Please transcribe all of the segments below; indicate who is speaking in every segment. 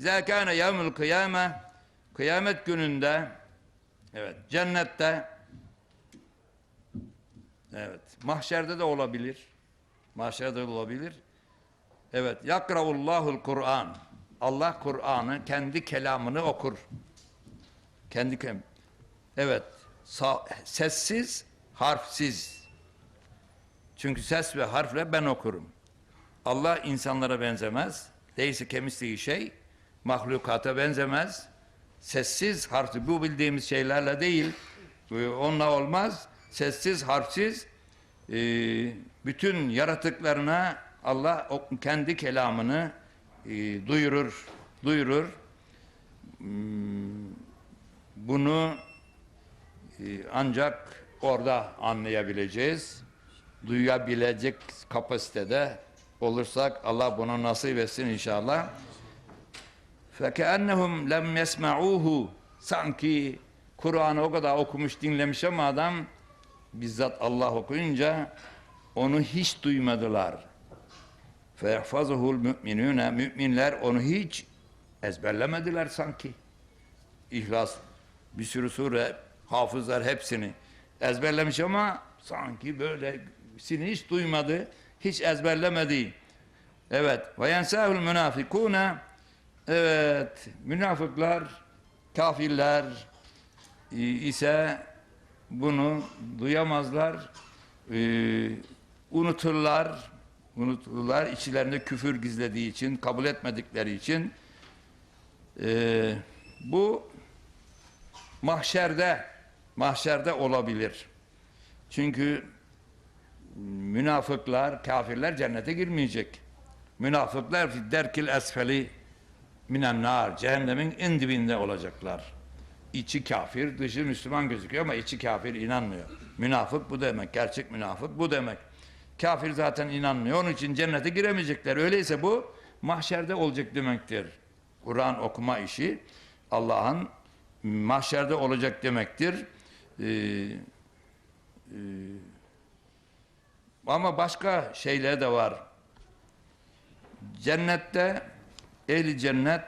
Speaker 1: İzâ kâne yevmül kıyâme kıyamet gününde evet cennette evet mahşerde de olabilir. Mahşerde de olabilir. Evet yakraullahul Kur'an. Allah Kur'an'ı kendi kelamını okur. Kendi kem. Evet sessiz, harfsiz. Çünkü ses ve harfle ben okurum. Allah insanlara benzemez. Değilse kemisliği şey, mahlukata benzemez. Sessiz, harfsiz, bu bildiğimiz şeylerle değil, onunla olmaz. Sessiz, harfsiz, e, bütün yaratıklarına Allah kendi kelamını e, duyurur, duyurur. Hmm, Bunu e, ancak orada anlayabileceğiz. Duyabilecek kapasitede olursak Allah bunu nasip etsin inşallah. فَكَأَنَّهُمْ لَمْ يَسْمَعُوهُ Sanki Kur'an'ı o kadar okumuş dinlemiş ama adam bizzat Allah okuyunca onu hiç duymadılar. فَيَحْفَظُهُ الْمُؤْمِنُونَ Müminler onu hiç ezberlemediler sanki. İhlas, bir sürü sure, hafızlar hepsini ezberlemiş ama sanki böyle sini hiç duymadı, hiç ezberlemedi. Evet. Ve yensâhul münafikûne Evet. Münafıklar, kafirler e, ise bunu duyamazlar. e, unuturlar. Unuturlar. İçlerinde küfür gizlediği için, kabul etmedikleri için e, bu mahşerde mahşerde olabilir. Çünkü münafıklar, kafirler cennete girmeyecek. Münafıklar derkil esfeli minen nar, cehennemin en dibinde olacaklar. İçi kafir, dışı Müslüman gözüküyor ama içi kafir inanmıyor. Münafık bu demek, gerçek münafık bu demek. Kafir zaten inanmıyor, onun için cennete giremeyecekler. Öyleyse bu mahşerde olacak demektir. Kur'an okuma işi Allah'ın mahşerde olacak demektir. Ee, e, ama başka şeyler de var. Cennette ehli cennet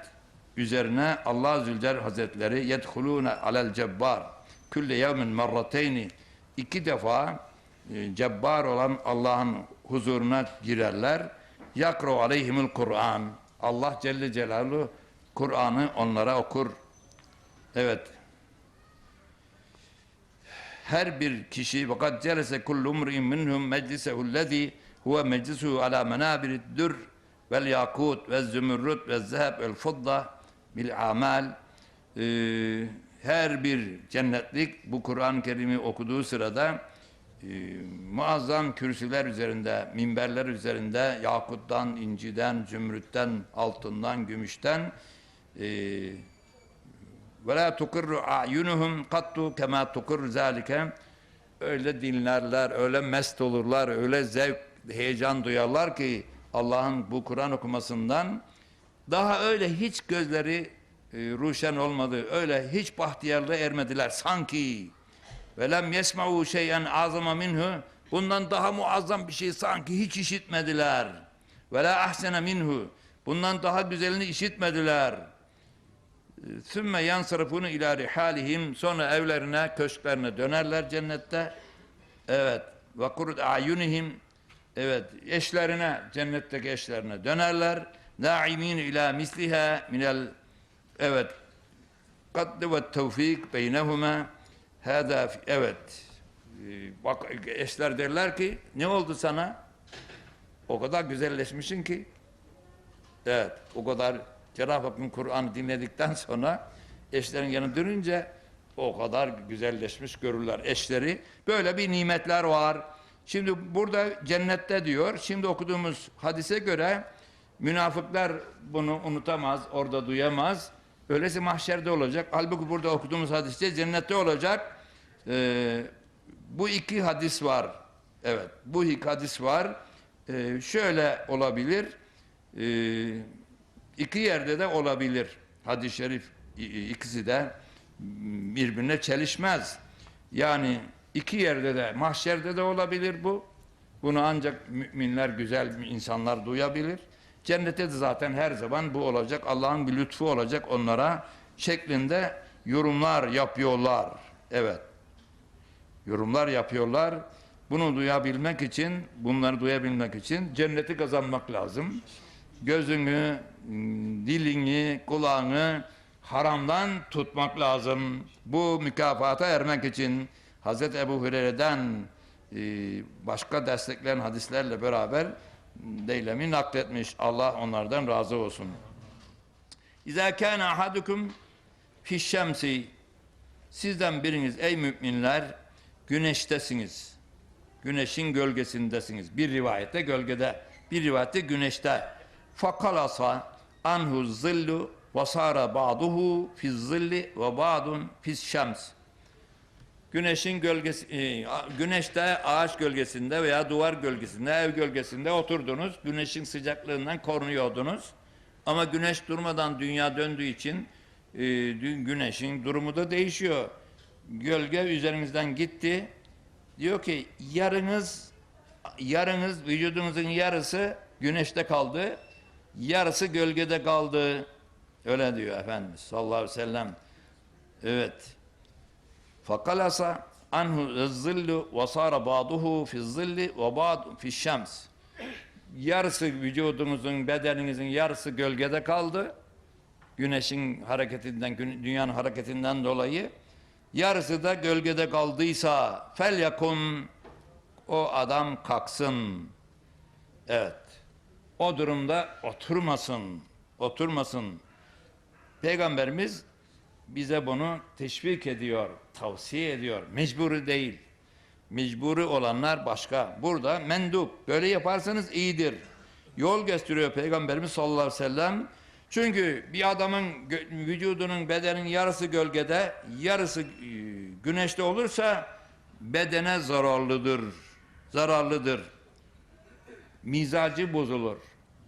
Speaker 1: üzerine Allah Zülcelal Hazretleri yedhulûne alel cebbar külle yevmin merrateyni iki defa e, cebbar olan Allah'ın huzuruna girerler. Yakro aleyhimul Kur'an. Allah Celle Celaluhu Kur'an'ı onlara okur. Evet. Her bir kişi fakat celese kullu umri'in minhum meclisehu lezî huve meclisuhu ala menabirid dür vel yakut ve zümürrüt ve zeheb vel fudda bil amal. Ee, her bir cennetlik bu Kur'an-ı Kerim'i okuduğu sırada e, muazzam kürsüler üzerinde, minberler üzerinde yakuttan, inciden, zümrütten, altından, gümüşten e, ve la tukurru a'yunuhum kattu kema tukurru zalike. Öyle dinlerler, öyle mest olurlar, öyle zevk, heyecan duyarlar ki Allah'ın bu Kur'an okumasından daha öyle hiç gözleri e, ruşen olmadı, öyle hiç bahtiyarlığa ermediler sanki. Ve lem yesma'u şeyen azama minhu bundan daha muazzam bir şey sanki hiç işitmediler. Ve la ahsene minhu bundan daha güzelini işitmediler. Sümme yansırıfunu ila rihalihim sonra evlerine, köşklerine dönerler cennette. Evet. Ve kurud ayunihim evet eşlerine, cennetteki eşlerine dönerler. Naimin ila misliha minel evet kaddi ve tevfik beynehuma hada evet Ee, bak eşler derler ki ne oldu sana o kadar güzelleşmişsin ki Evet, o kadar Cenab-ı Hakk'ın Kur'an'ı dinledikten sonra eşlerin yanına dönünce o kadar güzelleşmiş görürler eşleri. Böyle bir nimetler var. Şimdi burada cennette diyor. Şimdi okuduğumuz hadise göre münafıklar bunu unutamaz, orada duyamaz. Öyleyse mahşerde olacak. Halbuki burada okuduğumuz hadiste cennette olacak. Ee, bu iki hadis var. Evet, bu iki hadis var. Ee, şöyle olabilir. Ee, iki yerde de olabilir. Hadis-i şerif ikisi de birbirine çelişmez. Yani iki yerde de mahşerde de olabilir bu. Bunu ancak müminler, güzel insanlar duyabilir. Cennette de zaten her zaman bu olacak. Allah'ın bir lütfu olacak onlara şeklinde yorumlar yapıyorlar. Evet. Yorumlar yapıyorlar. Bunu duyabilmek için, bunları duyabilmek için cenneti kazanmak lazım. Gözünü, dilini, kulağını haramdan tutmak lazım. Bu mükafata ermek için Hz. Ebu Hureyre'den e, başka destekleyen hadislerle beraber deylemi nakletmiş. Allah onlardan razı olsun. İzâ kâne ahadukum fişşemsi Sizden biriniz ey müminler güneştesiniz. Güneşin gölgesindesiniz. Bir rivayette gölgede, bir rivayette güneşte. Fakalasa anhu zillu ve sara ba'duhu fi zilli ve ba'dun fi şems. Güneşin gölgesi, e, güneşte ağaç gölgesinde veya duvar gölgesinde, ev gölgesinde oturdunuz. Güneşin sıcaklığından korunuyordunuz. Ama güneş durmadan dünya döndüğü için e, güneşin durumu da değişiyor. Gölge üzerinizden gitti. Diyor ki yarınız yarınız vücudunuzun yarısı güneşte kaldı. Yarısı gölgede kaldı. Öyle diyor Efendimiz sallallahu aleyhi ve sellem. Evet. Fakalasa anhu zillu ve sara ba'duhu fi zilli ve ba'du fi şems. Yarısı vücudunuzun, bedeninizin yarısı gölgede kaldı. Güneşin hareketinden, dünyanın hareketinden dolayı. Yarısı da gölgede kaldıysa fel yakun o adam kalksın. Evet. O durumda oturmasın. Oturmasın. Peygamberimiz bize bunu teşvik ediyor, tavsiye ediyor. Mecburi değil. Mecburi olanlar başka. Burada mendup. Böyle yaparsanız iyidir. Yol gösteriyor Peygamberimiz sallallahu aleyhi ve sellem. Çünkü bir adamın vücudunun bedenin yarısı gölgede, yarısı e, güneşte olursa bedene zararlıdır. Zararlıdır. Mizacı bozulur.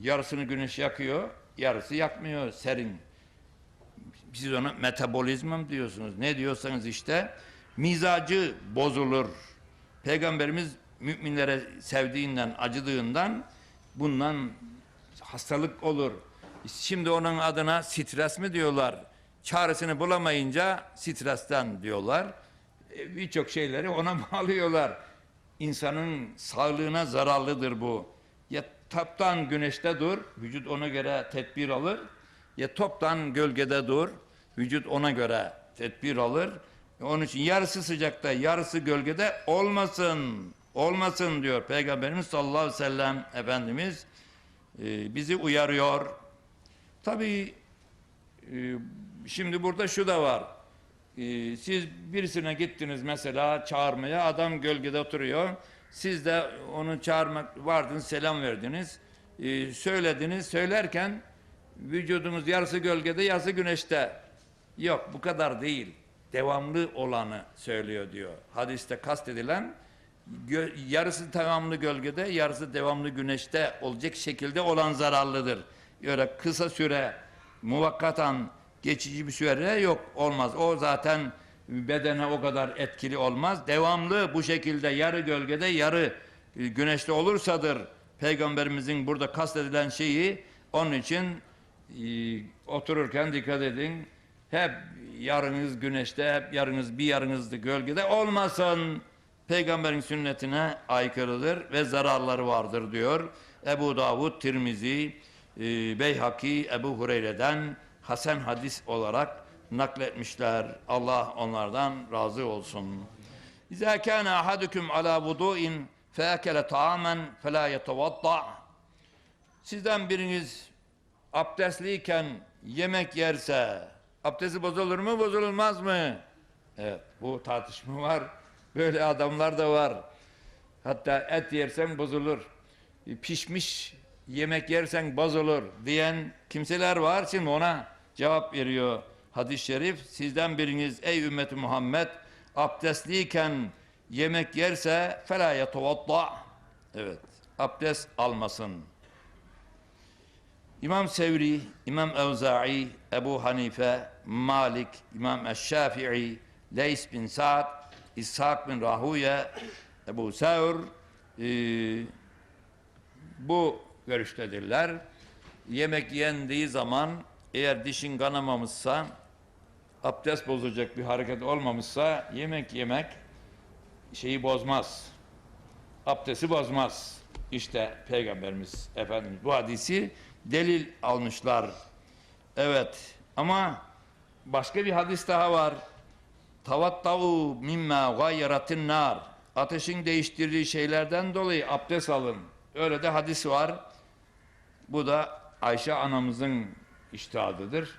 Speaker 1: Yarısını güneş yakıyor, yarısı yakmıyor, serin siz ona metabolizma mı diyorsunuz? Ne diyorsanız işte mizacı bozulur. Peygamberimiz müminlere sevdiğinden, acıdığından bundan hastalık olur. Şimdi onun adına stres mi diyorlar? Çaresini bulamayınca stresten diyorlar. E, Birçok şeyleri ona bağlıyorlar. İnsanın sağlığına zararlıdır bu. Ya taptan güneşte dur, vücut ona göre tedbir alır. Ya toptan gölgede dur, vücut ona göre tedbir alır. Onun için yarısı sıcakta, yarısı gölgede olmasın. Olmasın diyor Peygamberimiz sallallahu aleyhi ve sellem Efendimiz e, bizi uyarıyor. Tabii e, şimdi burada şu da var. E, siz birisine gittiniz mesela çağırmaya, adam gölgede oturuyor. Siz de onu çağırmak vardınız, selam verdiniz. E, söylediniz, söylerken vücudunuz yarısı gölgede, yarısı güneşte. Yok bu kadar değil. Devamlı olanı söylüyor diyor. Hadiste kastedilen yarısı devamlı gölgede, yarısı devamlı güneşte olacak şekilde olan zararlıdır. Öyle kısa süre muvakkatan geçici bir süre yok olmaz. O zaten bedene o kadar etkili olmaz. Devamlı bu şekilde yarı gölgede yarı e, güneşte olursadır peygamberimizin burada kastedilen şeyi onun için otururken dikkat edin. Hep yarınız güneşte, hep yarınız bir yarınız da gölgede olmasın. Peygamberin sünnetine aykırıdır ve zararları vardır diyor. Ebu Davud, Tirmizi, e, Beyhaki, Ebu Hureyre'den Hasan hadis olarak nakletmişler. Allah onlardan razı olsun. İzâ kâne ahadukum alâ vudu'in feekele ta'amen felâ yetevadda' Sizden biriniz abdestliyken yemek yerse abdesti bozulur mu bozulmaz mı? Evet bu tartışma var. Böyle adamlar da var. Hatta et yersen bozulur. Pişmiş yemek yersen bozulur diyen kimseler var. Şimdi ona cevap veriyor hadis-i şerif. Sizden biriniz ey ümmeti Muhammed abdestliyken yemek yerse fela yetevadda. Evet abdest almasın. İmam Sevri, İmam Evza'i, Ebu Hanife, Malik, İmam Eşşafi'i, Leys bin Sa'd, İshak bin Rahuye, Ebu Sevr e, bu görüştedirler. yemek yendiği zaman eğer dişin kanamamışsa abdest bozacak bir hareket olmamışsa yemek yemek şeyi bozmaz. Abdesti bozmaz. İşte Peygamberimiz Efendimiz bu hadisi delil almışlar. Evet ama başka bir hadis daha var. Tavattau mimma gayyaratin nar. Ateşin değiştirdiği şeylerden dolayı abdest alın. Öyle de hadis var. Bu da Ayşe anamızın iştihadıdır.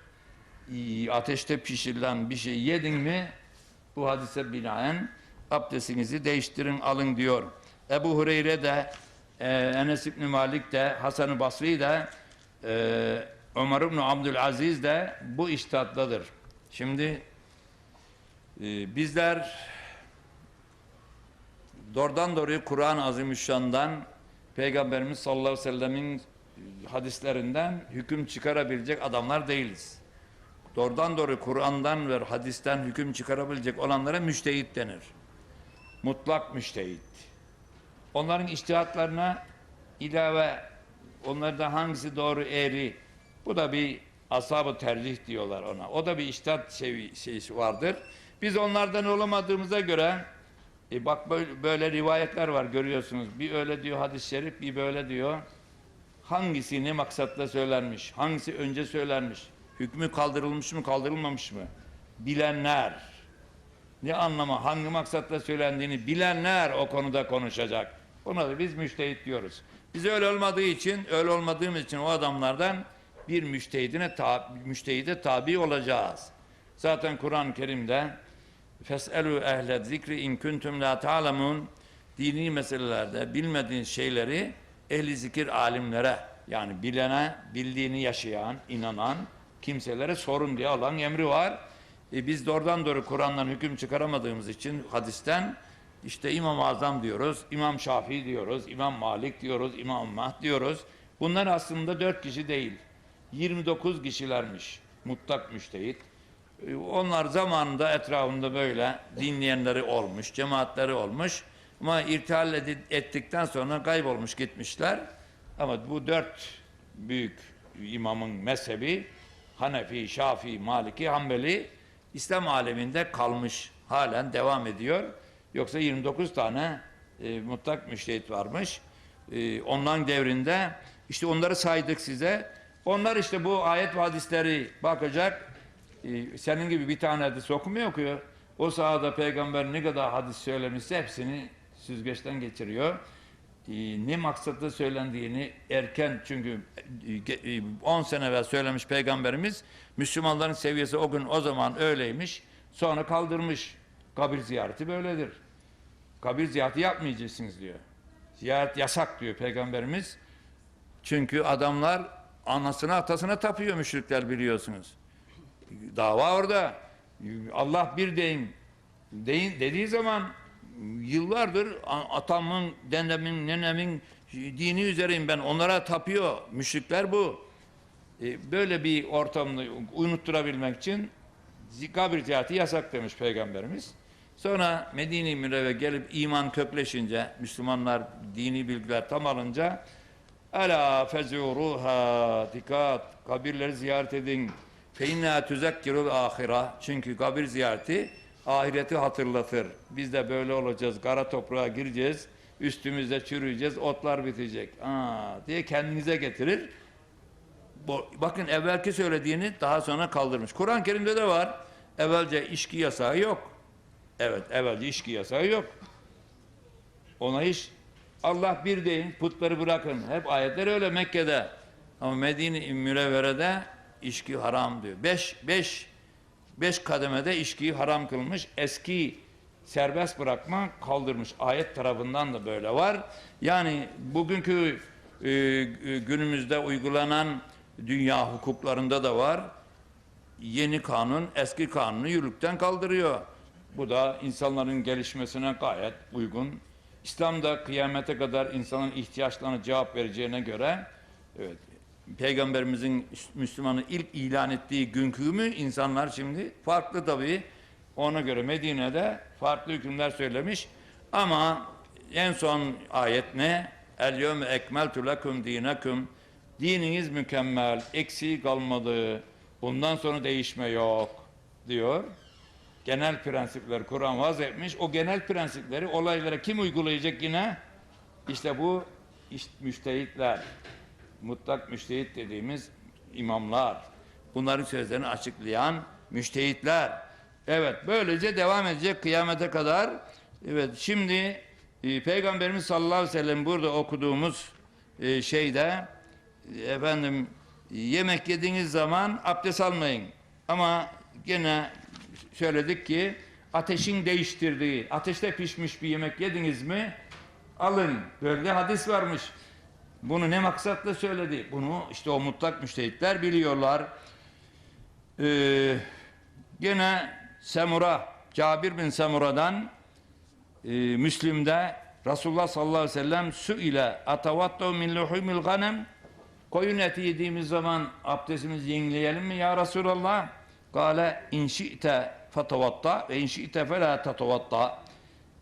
Speaker 1: Ateşte pişirilen bir şey yedin mi bu hadise binaen abdestinizi değiştirin alın diyor. Ebu Hureyre de e, Enes İbni Malik de Hasan-ı Basri de e, Ömer İbni Abdülaziz de bu iştihatladır. Şimdi e, bizler doğrudan doğruya Kur'an-ı Azimüşşan'dan Peygamberimiz sallallahu aleyhi ve sellemin hadislerinden hüküm çıkarabilecek adamlar değiliz. Doğrudan doğru Kur'an'dan ve hadisten hüküm çıkarabilecek olanlara müştehit denir. Mutlak müştehit. Onların iştihatlarına ilave onlarda hangisi doğru eğri bu da bir ashab-ı tercih diyorlar ona. O da bir iştihat şey, şeysi vardır. Biz onlardan olamadığımıza göre e bak böyle, böyle rivayetler var görüyorsunuz. Bir öyle diyor hadis-i şerif, bir böyle diyor. Hangisi ne maksatla söylenmiş? Hangisi önce söylenmiş? Hükmü kaldırılmış mı, kaldırılmamış mı? Bilenler. Ne anlama, hangi maksatla söylendiğini bilenler o konuda konuşacak. Buna da biz müştehit diyoruz. Biz öyle olmadığı için, öyle olmadığımız için o adamlardan bir müştehidine müştehide tabi olacağız. Zaten Kur'an-ı Kerim'de Fes'elû ehle zikri in kuntum la ta'lemun dini meselelerde bilmediğiniz şeyleri ehli zikir alimlere yani bilene, bildiğini yaşayan, inanan kimselere sorun diye Allah'ın emri var. E biz doğrudan doğru Kur'an'dan hüküm çıkaramadığımız için hadisten işte İmam-ı Azam diyoruz, İmam Şafii diyoruz, İmam Malik diyoruz, İmam Mah diyoruz. Bunlar aslında dört kişi değil. 29 kişilermiş mutlak müştehit. E, Onlar zamanında etrafında böyle dinleyenleri olmuş, cemaatleri olmuş. Ama irtihal ettikten sonra kaybolmuş gitmişler. Ama bu dört büyük imamın mezhebi Hanefi, Şafii, Maliki, Hanbeli İslam aleminde kalmış. Halen devam ediyor. Yoksa 29 tane e, mutlak müştehit varmış. E, onların devrinde işte onları saydık size. Onlar işte bu ayet ve hadisleri bakacak. E, senin gibi bir tane hadis okumuyor okuyor. O sahada peygamber ne kadar hadis söylemişse hepsini süzgeçten geçiriyor. E, ne maksatla söylendiğini erken çünkü e, 10 sene evvel söylemiş peygamberimiz Müslümanların seviyesi o gün o zaman öyleymiş. Sonra kaldırmış. Kabir ziyareti böyledir. Kabir ziyareti yapmayacaksınız diyor. Ziyaret yasak diyor peygamberimiz. Çünkü adamlar anasına atasına tapıyor müşrikler biliyorsunuz. Dava orada. Allah bir deyin. Deyin dediği zaman yıllardır atamın, dedemin, nenemin dini üzereyim ben. Onlara tapıyor. Müşrikler bu. E, böyle bir ortamda unutturabilmek için kabir ziyareti yasak demiş Peygamberimiz. Sonra Medine-i Münevve gelip iman kökleşince, Müslümanlar dini bilgiler tam alınca Ela fezuruha dikkat kabirleri ziyaret edin. Fe inna tuzakkirul ahira. Çünkü kabir ziyareti ahireti hatırlatır. Biz de böyle olacağız. Kara toprağa gireceğiz. Üstümüzde çürüyeceğiz. Otlar bitecek. Aa, diye kendinize getirir. Bakın evvelki söylediğini daha sonra kaldırmış. Kur'an-ı Kerim'de de var. Evvelce içki yasağı yok. Evet, evvelce içki yasağı yok. Ona hiç Allah bir deyin, putları bırakın. Hep ayetler öyle Mekke'de. Ama Medine-i Münevvere'de içki haram diyor. Beş, beş, beş kademede içkiyi haram kılmış. Eski serbest bırakma kaldırmış. Ayet tarafından da böyle var. Yani bugünkü e, e, günümüzde uygulanan dünya hukuklarında da var. Yeni kanun eski kanunu yürürlükten kaldırıyor. Bu da insanların gelişmesine gayet uygun. İslam'da kıyamete kadar insanın ihtiyaçlarına cevap vereceğine göre evet Peygamberimizin Müslümanı ilk ilan ettiği günkü mü insanlar şimdi farklı tabii. Ona göre Medine'de farklı hükümler söylemiş. Ama en son ayet ne? El yevme ekmeltu lekum dinekum Dininiz mükemmel, eksiği kalmadı. Bundan sonra değişme yok diyor. Genel prensipler Kur'an vaz etmiş. O genel prensipleri olaylara kim uygulayacak yine? İşte bu işte müştehitler, mutlak müştehit dediğimiz imamlar. Bunların sözlerini açıklayan müştehitler. Evet böylece devam edecek kıyamete kadar. Evet şimdi e, Peygamberimiz sallallahu aleyhi ve sellem burada okuduğumuz e, şeyde e, efendim yemek yediğiniz zaman abdest almayın. Ama gene söyledik ki ateşin değiştirdiği, ateşte pişmiş bir yemek yediniz mi alın. Böyle hadis varmış. Bunu ne maksatla söyledi? Bunu işte o mutlak müştehitler biliyorlar. Ee, gene Semura, Cabir bin Semura'dan e, Müslim'de Resulullah sallallahu aleyhi ve sellem su ile atavattu min luhumil ganem koyun eti yediğimiz zaman abdestimizi yenileyelim mi ya Resulallah? Kale in şi'te fatavatta ve in şi'te fe la tatavatta.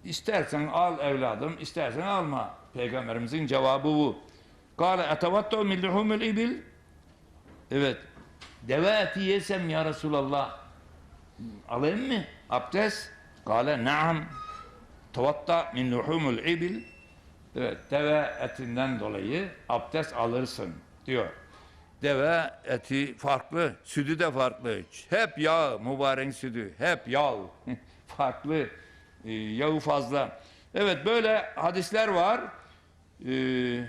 Speaker 1: İstersen al evladım, istersen alma. Peygamberimizin cevabı bu. Kale atavattu min luhumil ibil. Evet. Deve eti yesem ya Resulallah. Alayım mı? Abdest? Kale naam. Tavatta min luhumul ibil. Evet, deve etinden dolayı abdest alırsın diyor. Deve eti farklı, sütü de farklı. Hep yağ, mübarek sütü, hep yağ. farklı, e, yağı fazla. Evet, böyle hadisler var. Ee,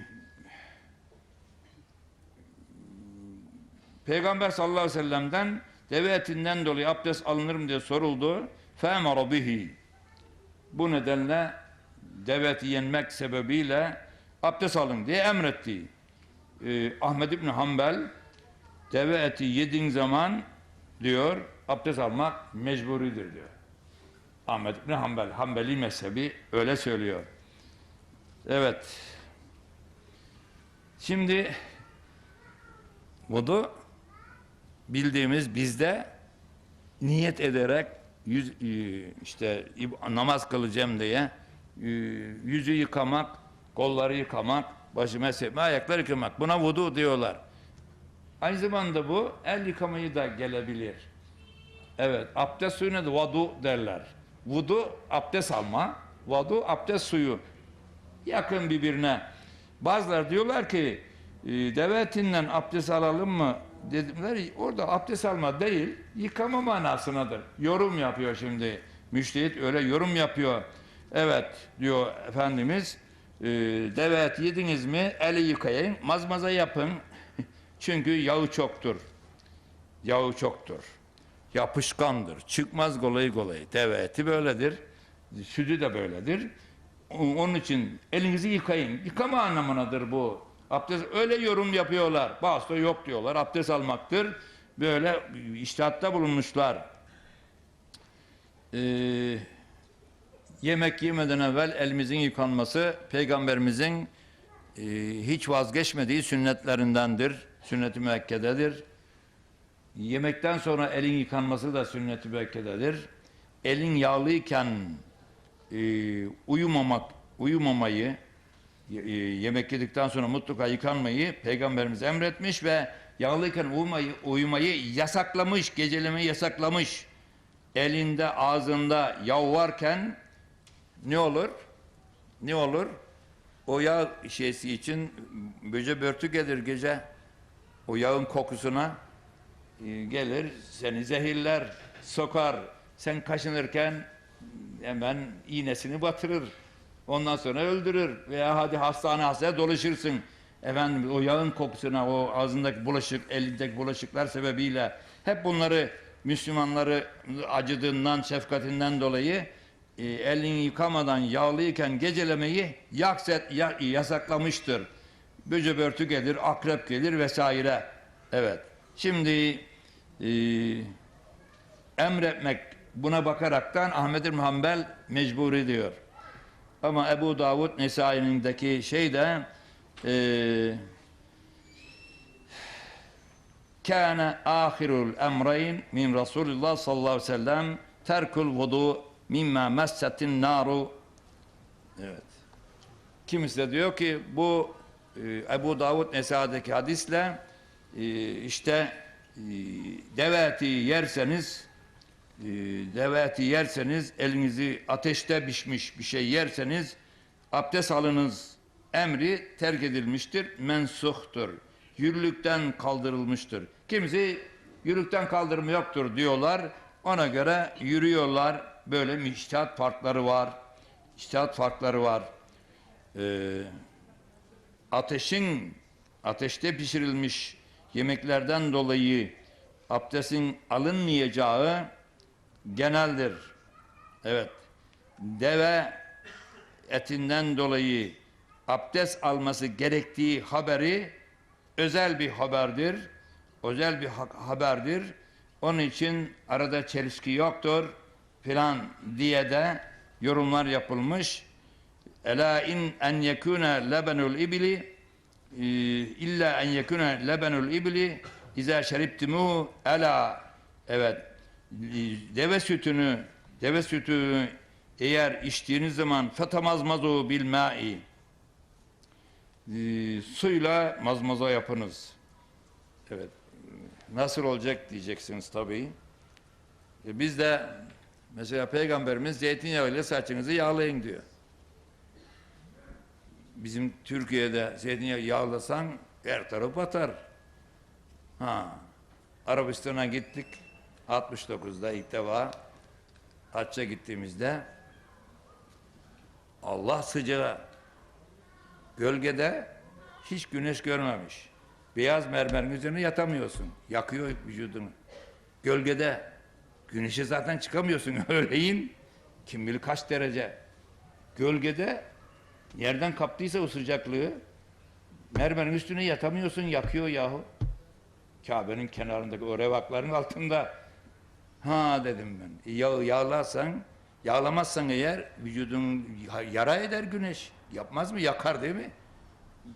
Speaker 1: Peygamber sallallahu aleyhi ve sellem'den deve etinden dolayı abdest alınır mı diye soruldu. فَاَمَرَ bihi. Bu nedenle deve eti yenmek sebebiyle abdest alın diye emretti. Ee, Ahmed İbni Hanbel deve eti yediğin zaman diyor abdest almak mecburidir diyor. Ahmed İbni Hanbel, Hanbeli mezhebi öyle söylüyor. Evet. Şimdi vudu bildiğimiz bizde niyet ederek yüz, e, işte namaz kılacağım diye e, yüzü yıkamak, kolları yıkamak, başı mesletme, ayakları yıkamak. Buna vudu diyorlar. Aynı zamanda bu el yıkamayı da gelebilir. Evet, abdest suyuna da vadu derler. Vudu abdest alma, vadu abdest suyu. Yakın birbirine. Bazıları diyorlar ki e, deve etinden abdest alalım mı dediler. Orada abdest alma değil, yıkama manasınadır. Yorum yapıyor şimdi. Müştehit öyle yorum yapıyor. Evet diyor Efendimiz e, deve eti yediniz mi eli yıkayın, mazmaza yapın. Çünkü yağı çoktur. Yağı çoktur. Yapışkandır. Çıkmaz kolay kolay. Deve eti böyledir. Sütü de böyledir. Onun için elinizi yıkayın. Yıkama anlamınadır bu. Abdest öyle yorum yapıyorlar. Bazısı da yok diyorlar. Abdest almaktır. Böyle iştihatta bulunmuşlar. Ee, yemek yemeden evvel elimizin yıkanması peygamberimizin e, hiç vazgeçmediği sünnetlerindendir. Sünnet-i müekkededir. Yemekten sonra elin yıkanması da sünnet-i müekkededir. Elin yağlıyken e, uyumamak, uyumamayı, e, yemek yedikten sonra mutlaka yıkanmayı Peygamberimiz emretmiş ve yağlıyken uyumayı, uyumayı yasaklamış, gecelemeyi yasaklamış. Elinde, ağzında yağ varken ne olur? Ne olur? O yağ şeysi için böce börtü gelir gece. O yağın kokusuna e, gelir, seni zehirler, sokar. Sen kaşınırken hemen iğnesini batırır. Ondan sonra öldürür veya hadi hastane hastaya dolaşırsın. Efendim o yağın kokusuna, o ağzındaki bulaşık, elindeki bulaşıklar sebebiyle hep bunları Müslümanları acıdığından, şefkatinden dolayı e, elini yıkamadan yağlıyken gecelemeyi yakset, ya, yasaklamıştır. Böce börtü gelir, akrep gelir vesaire. Evet. Şimdi e, emretmek buna bakaraktan Ahmed bin Hanbel mecburi diyor. Ama Ebu Davud Nesai'nindeki şey de e, kâne âhirul emreyn min Resulullah sallallahu aleyhi ve sellem terkul vudu mimma messetin naru evet. Kimisi de diyor ki bu e, Ebu Davud Nesa'daki hadisle e, işte e, deve eti yerseniz e, deve eti yerseniz elinizi ateşte pişmiş bir şey yerseniz abdest alınız emri terk edilmiştir, mensuhtur. Yürürlükten kaldırılmıştır. Kimisi yürürlükten kaldırımı yoktur diyorlar. Ona göre yürüyorlar. Böyle iştihat farkları var. İştihat farkları var. Ee, ateşin ateşte pişirilmiş yemeklerden dolayı abdestin alınmayacağı geneldir. Evet. Deve etinden dolayı abdest alması gerektiği haberi özel bir haberdir. Özel bir ha- haberdir. Onun için arada çelişki yoktur filan diye de yorumlar yapılmış. Ela in en yekune lebenul ibli e, illa en yekune lebenul ibli iza şeribtimuhu ela evet e, deve sütünü deve sütünü eğer içtiğiniz zaman fetamazmazu bil ma'i e, suyla mazmaza yapınız. Evet. Nasıl olacak diyeceksiniz tabii. E, biz de mesela peygamberimiz zeytinyağıyla saçınızı yağlayın diyor. Bizim Türkiye'de zeytinyağı yağlasan her taraf batar. Ha. Arabistan'a gittik. 69'da ilk defa hacca gittiğimizde Allah sıcağı gölgede hiç güneş görmemiş. Beyaz mermerin üzerine yatamıyorsun. Yakıyor vücudunu. Gölgede güneşe zaten çıkamıyorsun öğleyin. Kim bilir kaç derece. Gölgede yerden kaptıysa o sıcaklığı mermerin üstüne yatamıyorsun yakıyor yahu. Kabe'nin kenarındaki o revakların altında. Ha dedim ben. Yağ, yağlarsan, yağlamazsan eğer vücudun yara eder güneş. Yapmaz mı? Yakar değil mi?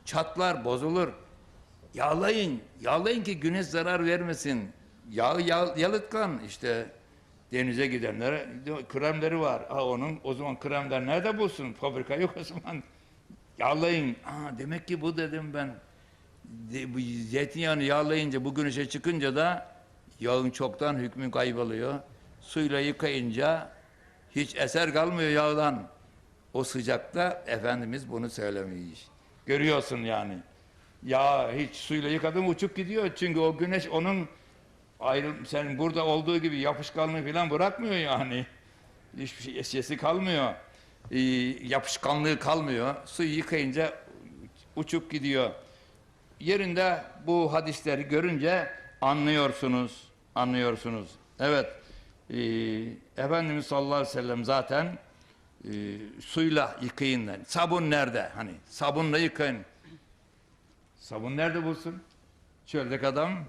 Speaker 1: Çatlar, bozulur. Yağlayın. Yağlayın ki güneş zarar vermesin. Yağ, yağ yalıtkan işte denize gidenlere kremleri var. Ha onun o zaman kremler nerede bulsun? Fabrika yok o zaman. Yağlayın. Ha demek ki bu dedim ben. De, bu zeytinyağını yağlayınca bu güneşe çıkınca da yağın çoktan hükmü kayboluyor. Suyla yıkayınca hiç eser kalmıyor yağdan. O sıcakta Efendimiz bunu söylemiş. Görüyorsun yani. Ya hiç suyla yıkadım uçup gidiyor. Çünkü o güneş onun ayrı senin burada olduğu gibi yapışkanlığı falan bırakmıyor yani. Hiçbir şey esyesi kalmıyor. Ee, yapışkanlığı kalmıyor. Suyu yıkayınca uçup gidiyor. Yerinde bu hadisleri görünce anlıyorsunuz. Anlıyorsunuz. Evet. Ee, Efendimiz sallallahu aleyhi ve sellem zaten e, suyla yıkayın. Sabun nerede? Hani sabunla yıkayın. Sabun nerede bulsun? Çöldeki adam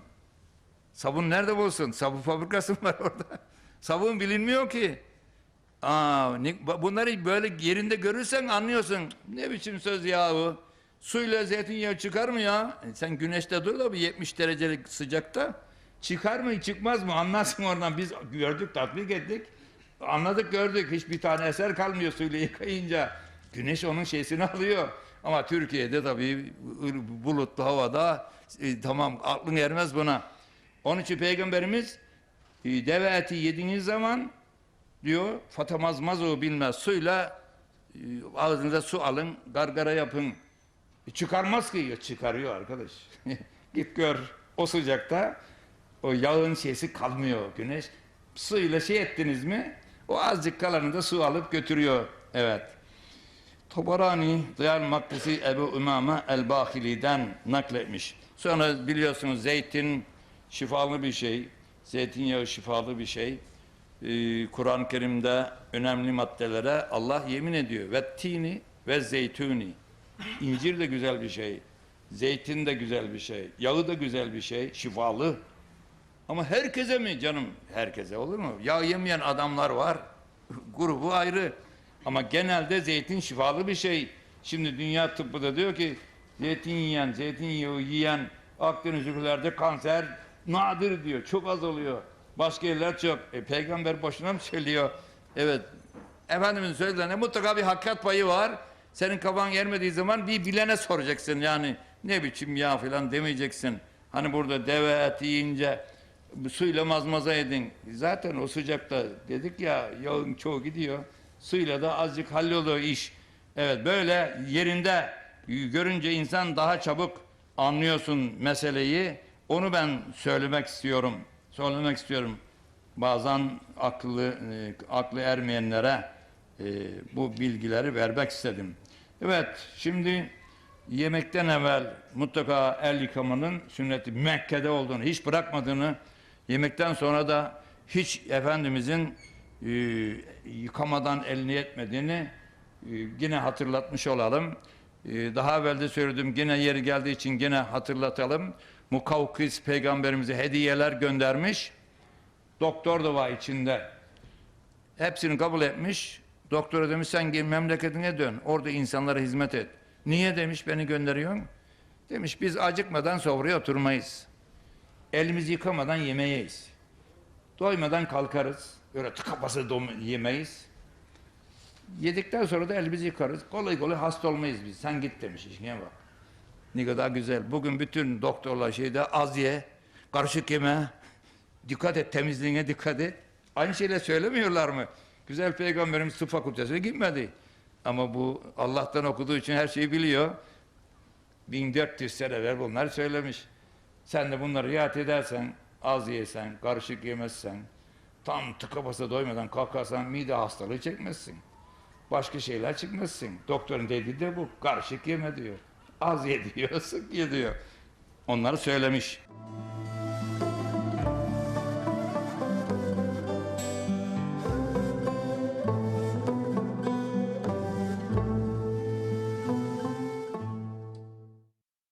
Speaker 1: sabun nerede bulsun? Sabun fabrikası var orada? Sabun bilinmiyor ki. Aa, ne- bunları böyle yerinde görürsen anlıyorsun. Ne biçim söz yahu? Suyla zeytinyağı çıkar mı ya? E sen güneşte dur da bir 70 derecelik sıcakta. Çıkar mı çıkmaz mı anlarsın oradan. Biz gördük tatbik ettik. Anladık gördük. Hiçbir tane eser kalmıyor suyla yıkayınca. Güneş onun şeysini alıyor. Ama Türkiye'de tabii bulutlu havada e, tamam aklın ermez buna. Onun için Peygamberimiz e, deve eti yediğiniz zaman diyor fatamazmaz o bilmez suyla e, ağzınıza su alın gargara yapın. E, çıkarmaz ki çıkarıyor arkadaş. Git gör o sıcakta o yağın şeysi kalmıyor güneş. Suyla şey ettiniz mi o azıcık kalanı da su alıp götürüyor. Evet. Tabarani Ziyal Maktisi Ebu Ümame El-Bahili'den nakletmiş. Sonra biliyorsunuz zeytin şifalı bir şey. Zeytinyağı şifalı bir şey. Ee, Kur'an-ı Kerim'de önemli maddelere Allah yemin ediyor. Ve tini ve zeytuni. İncir de güzel bir şey. Zeytin de güzel bir şey. Yağı da güzel bir şey. Şifalı. Ama herkese mi canım? Herkese olur mu? Yağ yemeyen adamlar var. Grubu ayrı. Ama genelde zeytin şifalı bir şey. Şimdi dünya tıbbı da diyor ki zeytin yiyen, zeytinyağı yiyen Akdeniz ülkelerde kanser nadir diyor. Çok az oluyor. Başka yerler çok. E, peygamber boşuna mı söylüyor? Evet. Efendimizin söylediğine mutlaka bir hakikat payı var. Senin kafan yermediği zaman bir bilene soracaksın yani ne biçim yağ falan demeyeceksin. Hani burada deve eti yiyince suyla mazmaza edin. Zaten o sıcakta dedik ya yağın çoğu gidiyor. Suyla da azıcık halloluyor iş. Evet böyle yerinde görünce insan daha çabuk anlıyorsun meseleyi. Onu ben söylemek istiyorum. Söylemek istiyorum. Bazen aklı e, aklı ermeyenlere e, bu bilgileri vermek istedim. Evet, şimdi yemekten evvel mutlaka el yıkamanın sünneti Mekke'de olduğunu, hiç bırakmadığını, yemekten sonra da hiç Efendimizin e, yıkamadan elini etmediğini e, yine hatırlatmış olalım. E, daha evvel de söyledim, yine yeri geldiği için yine hatırlatalım. Mukavkis peygamberimize hediyeler göndermiş. Doktor var içinde. Hepsini kabul etmiş. Doktora demiş sen memleketine dön. Orada insanlara hizmet et. Niye demiş beni gönderiyorsun? Demiş biz acıkmadan sofraya oturmayız. Elimizi yıkamadan yemeyiz. Doymadan kalkarız. Öyle tıka basa dom- yemeyiz. Yedikten sonra da elimizi yıkarız. Kolay kolay hasta olmayız biz. Sen git demiş işine bak. Ne kadar güzel. Bugün bütün doktorlar şeyde az ye, karışık yeme, dikkat et temizliğine dikkat et. Aynı şeyle söylemiyorlar mı? Güzel peygamberimiz tıp fakültesine gitmedi. Ama bu Allah'tan okuduğu için her şeyi biliyor. 1400 sene evvel bunlar söylemiş. Sen de bunları riayet edersen, az yesen, karışık yemezsen, tam tıka basa doymadan kalkarsan mide hastalığı çekmezsin. Başka şeyler çıkmazsın. Doktorun dediği de bu. Karışık yeme diyor. Az ye diyor, sık ye diyor. Onları söylemiş.